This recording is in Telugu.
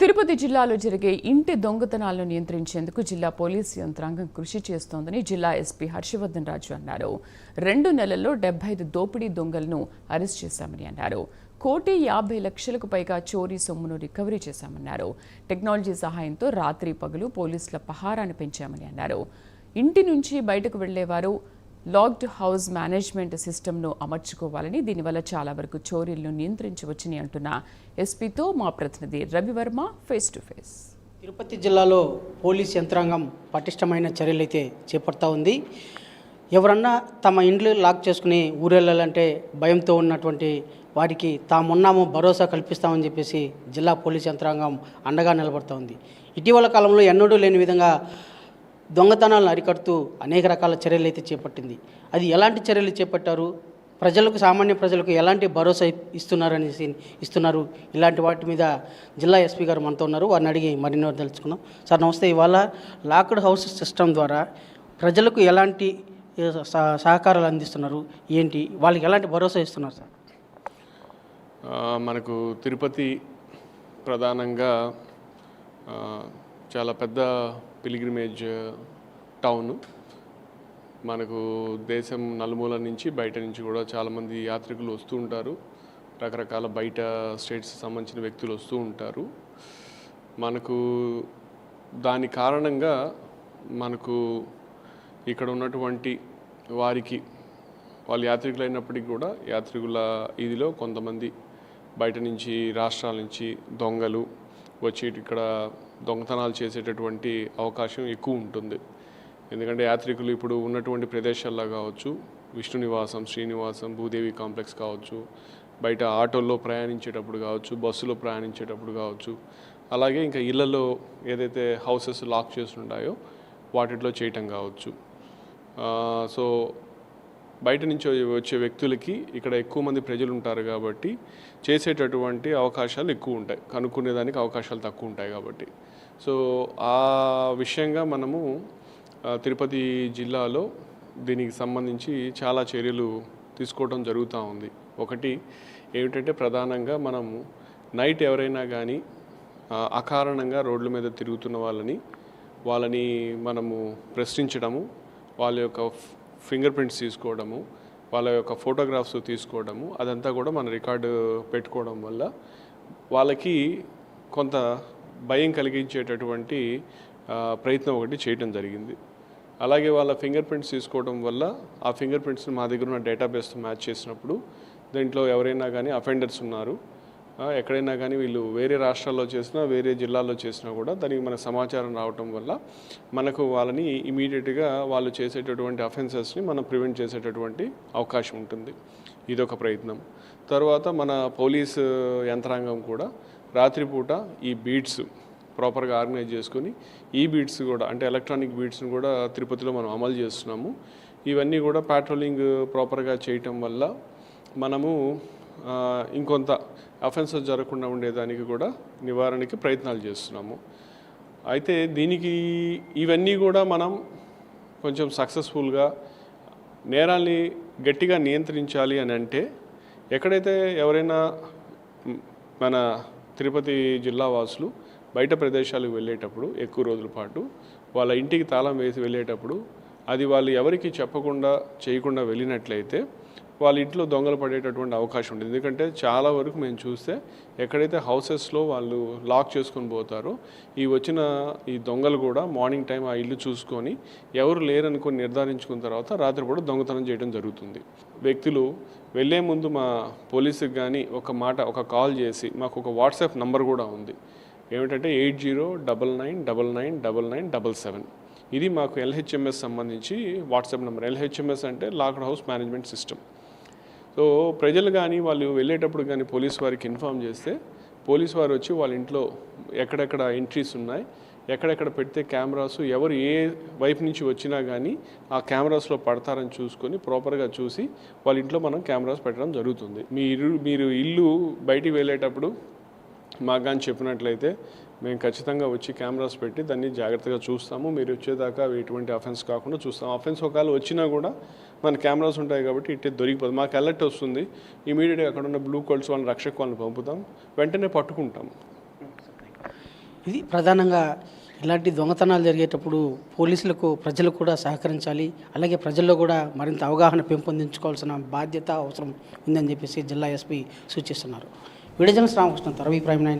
తిరుపతి జిల్లాలో జరిగే ఇంటి దొంగతనాలను నియంత్రించేందుకు జిల్లా పోలీసు యంత్రాంగం కృషి చేస్తోందని జిల్లా ఎస్పీ హర్షవర్ధన్ రాజు అన్నారు. రెండు నెలల్లో డెబ్బై ఐదు దోపిడీ దొంగలను అరెస్ట్ చేశామని అన్నారు. కోటి యాభై లక్షలకు పైగా చోరీ సొమ్మును రికవరీ చేశామన్నారు. టెక్నాలజీ సహాయంతో రాత్రి పగలు పోలీసుల పహారాన్ని పెంచామని అన్నారు. ఇంటి నుంచి బయటకు వెళ్ళేవారు లాక్డ్ హౌస్ మేనేజ్మెంట్ సిస్టమ్ను అమర్చుకోవాలని దీనివల్ల చాలా వరకు చోరీలను నియంత్రించవచ్చని అంటున్న ఎస్పీతో మా ప్రతినిధి Ravivarma face to face. Tirupati జిల్లాలో పోలీస్ యంత్రాంగం పటిష్టమైన చర్యలైతే చేపడతా ఉంది. ఎవరన్నా తమ ఇండ్లు లాక్ చేసుకుని ఊరెళ్ళాలంటే భయంతో ఉన్నటువంటి వారికి తామున్నాము భరోసా కల్పిస్తామని చెప్పేసి జిల్లా పోలీస్ యంత్రాంగం అండగా నిలబడుతోంది ఇటీవల కాలంలో ఎన్నడూ లేని విధంగా దొంగతనాలను అరికడుతూ అనేక రకాల చర్యలు అయితే చేపట్టింది. అది ఎలాంటి చర్యలు చేపట్టారు? ప్రజలకు సామాన్య ప్రజలకు ఎలాంటి భరోసా ఇస్తున్నారు అనేసి ఇస్తున్నారు? ఇలాంటి వాటి మీద జిల్లా ఎస్పీ గారు మనతో ఉన్నారు. వారిని అడిగి మరిన్నో తెలుసుకుందాం. సార్ నమస్తే. ఇవాళ లాక్డ్ హౌస్ సిస్టమ్ ద్వారా ప్రజలకు ఎలాంటి సహ- సహకారాలు అందిస్తున్నారు? ఏంటి? వాళ్ళకి ఎలాంటి భరోసా ఇస్తున్నారు సార్? మనకు తిరుపతి ప్రధానంగా చాలా పెద్ద పిలిగ్రిమేజ్ uh, టౌన్. మనకు దేశం నలుమూల నుంచి బయట నుంచి కూడా చాలామంది యాత్రికులు వస్తూ ఉంటారు. రకరకాల బయట స్టేట్స్ సంబంధించిన వ్యక్తులు వస్తూ ఉంటారు. మనకు దాని కారణంగా మనకు ఇక్కడ ఉన్నటువంటి వారికి వాళ్ళు యాత్రికులు అయినప్పటికీ కూడా యాత్రికుల ఇదిలో కొంతమంది బయట నుంచి రాష్ట్రాల నుంచి దొంగలు వచ్చి ఇక్కడ దొంగతనాలు చేసేటటువంటి అవకాశం ఎక్కువ ఉంటుంది. ఎందుకంటే యాత్రికులు ఇప్పుడు ఉన్నటువంటి ప్రదేశాల్లో కావచ్చు విష్ణు నివాసం శ్రీనివాసం భూదేవి కాంప్లెక్స్ కావచ్చు బయట ఆటోల్లో ప్రయాణించేటప్పుడు కావచ్చు బస్సులో ప్రయాణించేటప్పుడు కావచ్చు అలాగే ఇంకా ఇళ్ళలో ఏదైతే హౌసెస్ లాక్ చేసి ఉంటాయో వాటిలో చేయటం కావచ్చు. సో బయట నుంచి వచ్చే వ్యక్తులకి ఇక్కడ ఎక్కువ మంది ప్రజలు ఉంటారు కాబట్టి చేసేటటువంటి అవకాశాలు ఎక్కువ ఉంటాయి. కనుక్కునేదానికి అవకాశాలు తక్కువ ఉంటాయి కాబట్టి. సో ఆ విషయంగా మనము తిరుపతి జిల్లాలో దీనికి సంబంధించి చాలా చర్యలు తీసుకోవడం జరుగుతూ ఉంది. ఒకటి ఏమిటంటే ప్రధానంగా మనము నైట్ ఎవరైనా కానీ అకారణంగా రోడ్ల మీద తిరుగుతున్న వాళ్ళని వాళ్ళని మనము ప్రశ్నించడము వాళ్ళ యొక్క ఫింగర్ ప్రింట్స్ తీసుకోవడము వాళ్ళ యొక్క ఫోటోగ్రాఫ్స్ తీసుకోవడము అదంతా కూడా మన రికార్డు పెట్టుకోవడం వల్ల వాళ్ళకి కొంత భయం కలిగించేటటువంటి ప్రయత్నం ఒకటి చేయడం జరిగింది. అలాగే వాళ్ళ ఫింగర్ ప్రింట్స్ తీసుకోవడం వల్ల ఆ ఫింగర్ ప్రింట్స్ని మా దగ్గర ఉన్న డేటాబేస్తో మ్యాచ్ చేసినప్పుడు దీంట్లో ఎవరైనా కానీ అఫెండర్స్ ఉన్నారు ఎక్కడైనా కానీ వీళ్ళు వేరే రాష్ట్రాల్లో చేసినా వేరే జిల్లాల్లో చేసినా కూడా దానికి మన సమాచారం రావటం వల్ల మనకు వాళ్ళని ఇమీడియట్గా వాళ్ళు చేసేటటువంటి అఫెన్సెస్ని మనం ప్రివెంట్ చేసేటటువంటి అవకాశం ఉంటుంది. ఇదొక ప్రయత్నం. తర్వాత మన పోలీస్ యంత్రాంగం కూడా రాత్రిపూట ఈ బీట్స్ ప్రాపర్గా ఆర్గనైజ్ చేసుకొని ఈ బీట్స్ కూడా అంటే ఎలక్ట్రానిక్ బీట్స్ని కూడా తిరుపతిలో మనం అమలు చేస్తున్నాము. ఇవన్నీ కూడా ప్యాట్రోలింగ్ ప్రాపర్గా చేయటం వల్ల మనము ఇంకొంత అఫెన్సెస్ జరగకుండా ఉండేదానికి కూడా నివారణకి ప్రయత్నాలు చేస్తున్నాము. అయితే దీనికి ఇవన్నీ కూడా మనం కొంచెం సక్సెస్ఫుల్గా నేరాల్ని గట్టిగా నియంత్రించాలి అని అంటే ఎక్కడైతే ఎవరైనా మన తిరుపతి జిల్లా వాసులు బయట ప్రదేశాలకు వెళ్ళేటప్పుడు ఎక్కువ రోజుల పాటు వాళ్ళ ఇంటికి తాళం వేసి వెళ్ళేటప్పుడు అది వాళ్ళు ఎవరికి చెప్పకుండా చేయకుండా వెళ్ళినట్లయితే వాళ్ళ ఇంట్లో దొంగలు పడేటటువంటి అవకాశం ఉంటుంది ఎందుకంటే చాలా వరకు మేము చూస్తే ఎక్కడైతే హౌసెస్లో వాళ్ళు లాక్ చేసుకొని పోతారో ఈ వచ్చిన ఈ దొంగలు కూడా మార్నింగ్ టైం ఆ ఇల్లు చూసుకొని ఎవరు లేరనుకొని నిర్ధారించుకున్న తర్వాత రాత్రిపూట దొంగతనం చేయడం జరుగుతుంది. వ్యక్తులు వెళ్ళే ముందు మా పోలీసుకి కానీ ఒక మాట ఒక కాల్ చేసి మాకు ఒక వాట్సాప్ నంబర్ కూడా ఉంది. ఏమిటంటే eight zero double nine double nine double nine double seven. ఇది మాకు ఎల్హెచ్ఎంఎస్ సంబంధించి వాట్సాప్ నెంబర్. ఎల్హెచ్ఎంఎస్ అంటే locked house management system. So ప్రజలు కానీ వాళ్ళు వెళ్ళేటప్పుడు కానీ పోలీస్ వారికి ఇన్ఫామ్ చేస్తే పోలీస్ వారు వచ్చి వాళ్ళ ఇంట్లో ఎక్కడెక్కడ ఎంట్రీస్ ఉన్నాయి ఎక్కడెక్కడ పెడితే కెమెరాస్ ఎవరు ఏ వైపు నుంచి వచ్చినా కానీ ఆ కెమెరాస్లో పడతారని చూసుకొని ప్రాపర్గా చూసి వాళ్ళ ఇంట్లో మనం కెమెరాస్ పెట్టడం జరుగుతుంది. మీరు మీరు ఇల్లు బయటికి వెళ్ళేటప్పుడు మాకు కానీ చెప్పినట్లయితే మేము ఖచ్చితంగా వచ్చి కెమెరాస్ పెట్టి దాన్ని జాగ్రత్తగా చూస్తాము. మీరు వచ్చేదాకా ఎటువంటి అఫెన్స్ కాకుండా చూస్తాము. అఫెన్స్ ఒకవేళ వచ్చినా కూడా మన కెమెరాస్ ఉంటాయి కాబట్టి ఇట్టే దొరికిపోదు. మాకు అలర్ట్ వస్తుంది. ఇమీడియట్గా అక్కడ ఉన్న బ్లూ కోల్డ్స్ వాళ్ళని రక్షక వాళ్ళని పంపుతాం. వెంటనే పట్టుకుంటాం. ఇది ప్రధానంగా ఇలాంటి దొంగతనాలు జరిగేటప్పుడు పోలీసులకు ప్రజలు కూడా సహకరించాలి. అలాగే ప్రజల్లో కూడా మరింత అవగాహన పెంపొందించుకోవాల్సిన బాధ్యత అవసరం ఉందని చెప్పేసి జిల్లా ఎస్పీ సూచిస్తున్నారు. వీడియో జర్నలిస్ట్ తర్వీ రవి ప్రైమ్ నైన్.